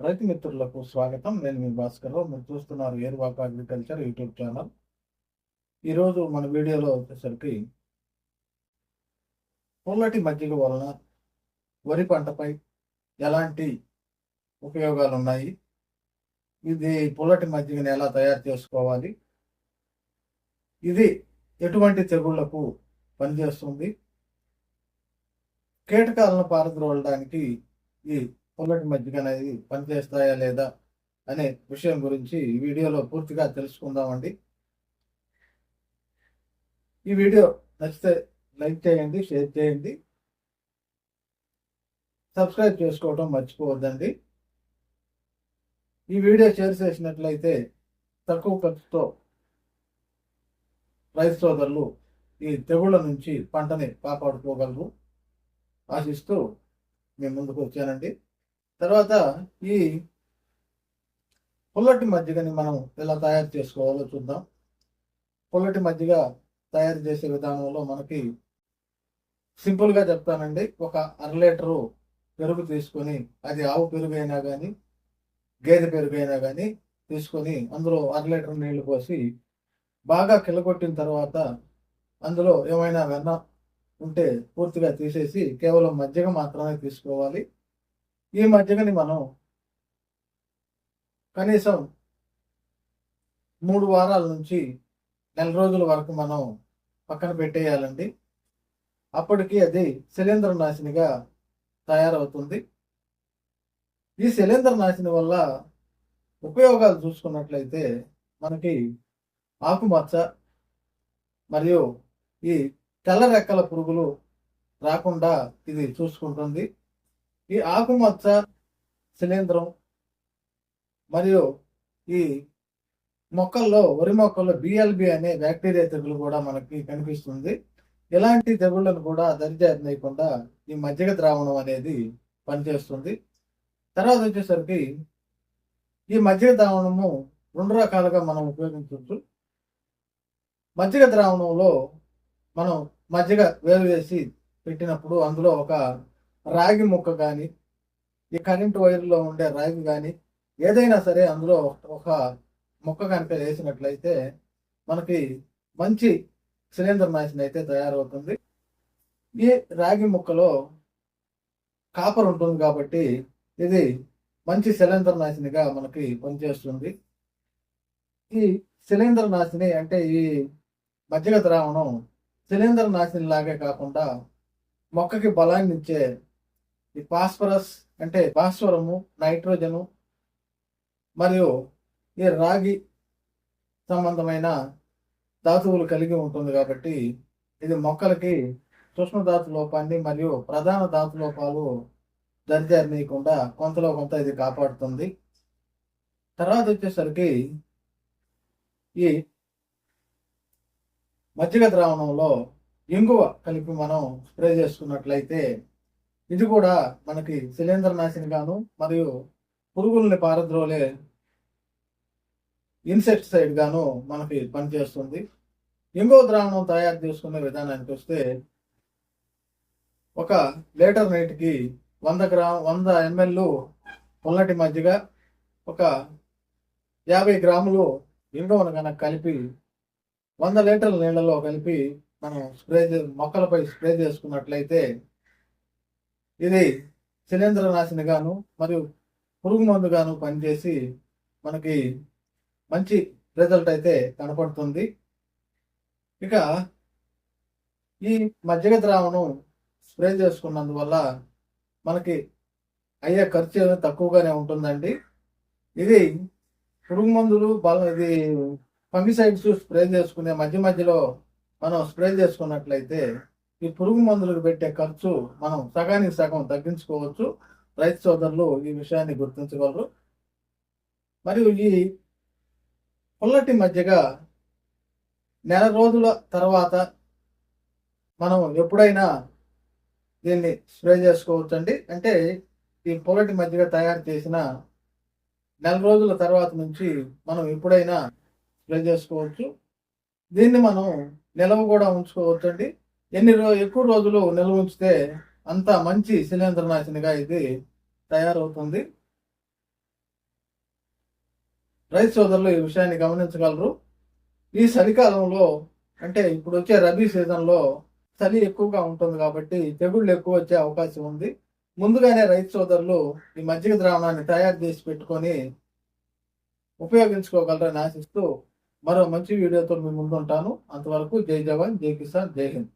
రైతు మిత్రులకు స్వాగతం. నేను మీ భాస్కర్ మీరు చూస్తున్నారు ఏరువాక అగ్రికల్చర్ యూట్యూబ్ ఛానల్. ఈరోజు మన వీడియోలో వచ్చేసరికి పొల్లటి మజ్జిగ వలన వరి పంటపై ఎలాంటి ఉపయోగాలు ఉన్నాయి ఇది పొల్లటి మజ్జిగని ఎలా తయారు చేసుకోవాలి? ఇది ఎటువంటి తెగుళ్ళకు పనిచేస్తుంది? కీటకాలను పారద్రోలడానికి ఈ పొల్లటి మజ్జిగ అనేది పనిచేస్తాయా లేదా అనే విషయం గురించి ఈ వీడియోలో పూర్తిగా తెలుసుకుందామండి. ఈ వీడియో నచ్చితే లైక్ చేయండి షేర్ చేయండి. సబ్స్క్రైబ్ చేసుకోవడం మర్చిపోవద్దండి. ఈ వీడియో షేర్ చేసినట్లయితే తక్కువ ఖర్చుతో రైతు సోదరులు ఈ తెగుళ్ళ నుంచి పంటని కాపాడుకోగలరు. ఆశిస్తూ మేము ముందుకు వచ్చానండి. తర్వాత ఈ పుల్లటి మజ్జిగని మనం ఎలా తయారు చేసుకోవాలో చూద్దాం. పుల్లటి మజ్జిగ తయారు చేసే విధానంలో మనకి సింపుల్గా చెప్తానండి. ఒక అర లీటరు పెరుగు తీసుకొని అది ఆవు పెరుగు అయినా కానీ గేదె పెరుగు అయినా కానీ తీసుకొని అందులో అర లీటర్ నీళ్ళు పోసి బాగా కిలగొట్టిన తర్వాత అందులో ఏమైనా వెన్న ఉంటే పూర్తిగా తీసేసి కేవలం మజ్జిగ మాత్రమే తీసుకోవాలి. ఈ మధ్యకని మనం కనీసం మూడు వారాల నుంచి నెల రోజుల వరకు మనం పక్కన పెట్టేయాలండి. అప్పటికి అది శిలీంద్ర నాశినిగా తయారవుతుంది. ఈ శిలీంద్ర నాశిని వల్ల ఉపయోగాలు చూసుకున్నట్లయితే మనకి ఆకుమచ్చ మరియు ఈ తెల్ల రెక్కల పురుగులు రాకుండా ఇది చూసుకుంటుంది. ఈ ఆకుమచ్చ శిలీంద్రం మరియు ఈ మొక్కల్లో వరి మొక్కల్లో బిఎల్బి అనే బ్యాక్టీరియా తెగులు కూడా మనకి కనిపిస్తుంది. ఇలాంటి తెగుళ్ళను కూడా దరిచేయకుండా ఈ మజ్జిగ ద్రావణం అనేది పనిచేస్తుంది. తర్వాత వచ్చేసరికి ఈ మజ్జిగ ద్రావణము రెండు రకాలుగా మనం ఉపయోగించవచ్చు. మజ్జిగ ద్రావణంలో మనం మజ్జిగ వేరు వేసి పెట్టినప్పుడు అందులో ఒక రాగి ముక్క కానీ ఈ కరెంటు వైర్లో ఉండే రాగి కానీ ఏదైనా సరే అందులో ఒక మొక్క కనుక వేసినట్లయితే మనకి మంచి సిలిండర్ నాశనం అయితే తయారవుతుంది. ఈ రాగి ముక్కలో కాపర్ ఉంటుంది కాబట్టి ఇది మంచి సిలిండర్ నాశినిగా మనకి పనిచేస్తుంది. ఈ సిలిండర్ నాశిని అంటే ఈ మజ్జిగ ద్రావణం సిలిండర్ నాశిని లాగే కాకుండా మొక్కకి బలాన్ని ఇచ్చే ఈ ఫాస్ఫరస్ అంటే భాస్వరము నైట్రోజను మరియు ఈ రాగి సంబంధమైన ధాతువులు కలిగి ఉంటుంది కాబట్టి ఇది మొక్కలకి సూక్ష్మ ధాతు లోపాన్ని మరియు ప్రధాన ధాతు లోపాలు దరిచేరనీయకుండా కొంతలో కొంత ఇది కాపాడుతుంది. తర్వాత వచ్చేసరికి ఈ మజ్జిగ ద్రావణంలో ఇంగువ కలిపి మనం స్ప్రే చేసుకున్నట్లయితే ఇది కూడా మనకి శిలీంద్ర నాశిని గాను మరియు పురుగుల్ని పారద్రోలే ఇన్సెక్టిసైడ్ గాను మనకి పనిచేస్తుంది. ఇంగో ద్రావణం తయారు చేసుకునే విధానానికి వస్తే ఒక లీటర్ నీటికి వంద గ్రామ్ వంద ఎంఎల్ పుల్లటి మధ్యగ ఒక యాభై గ్రాములు ఇంగువను కనుక కలిపి వంద లీటర్ల నీళ్ళలో కలిపి మనం స్ప్రే మొక్కలపై స్ప్రే చేసుకున్నట్లయితే ఇది శిలీంద్ర నాశినిగాను మరియు పురుగు మందుగాను పనిచేసి మనకి మంచి రిజల్ట్ అయితే కనపడుతుంది. ఇక ఈ మజ్జిగ ద్రావణం స్ప్రే చేసుకున్నందువల్ల మనకి అయ్యే ఖర్చు అనేది తక్కువగానే ఉంటుందండి. ఇది పురుగు మందులు బల ఇది ఫంగిసైడ్స్ స్ప్రే చేసుకునే మధ్య మధ్యలో మనం స్ప్రే చేసుకున్నట్లయితే ఈ పురుగు మందులకు పెట్టే ఖర్చు మనం సగానికి సగం తగ్గించుకోవచ్చు. రైతు సోదరులు ఈ విషయాన్ని గుర్తించగలరు. మరియు ఈ పుల్లటి మధ్యగా నెల రోజుల తర్వాత మనం ఎప్పుడైనా దీన్ని స్ప్రే చేసుకోవచ్చు అండి అంటే ఈ పొలటి మధ్యగా తయారు చేసిన నెల రోజుల తర్వాత నుంచి మనం ఎప్పుడైనా స్ప్రే చేసుకోవచ్చు. దీన్ని మనం నిలవ కూడా ఉంచుకోవచ్చు అండి ఎన్ని రో ఎక్కువ రోజులు నిల్వ ఉంచితే అంత మంచి శిలేంద్రనాశినిగా ఇది తయారవుతుంది. రైతు సోదరులు ఈ విషయాన్ని గమనించగలరు. ఈ చలికాలంలో అంటే ఇప్పుడు వచ్చే రబీ సీజన్లో చలి ఎక్కువగా ఉంటుంది కాబట్టి తెగుళ్ళు ఎక్కువ వచ్చే అవకాశం ఉంది. ముందుగానే రైతు సోదరులు ఈ మజ్జిగ ద్రావణాన్ని తయారు చేసి పెట్టుకొని ఉపయోగించుకోగలరని ఆశిస్తూ మరో మంచి వీడియోతో మీ ముందుంటాను. అంతవరకు జై జవాన్ జై కిసాన్ జై హింద్.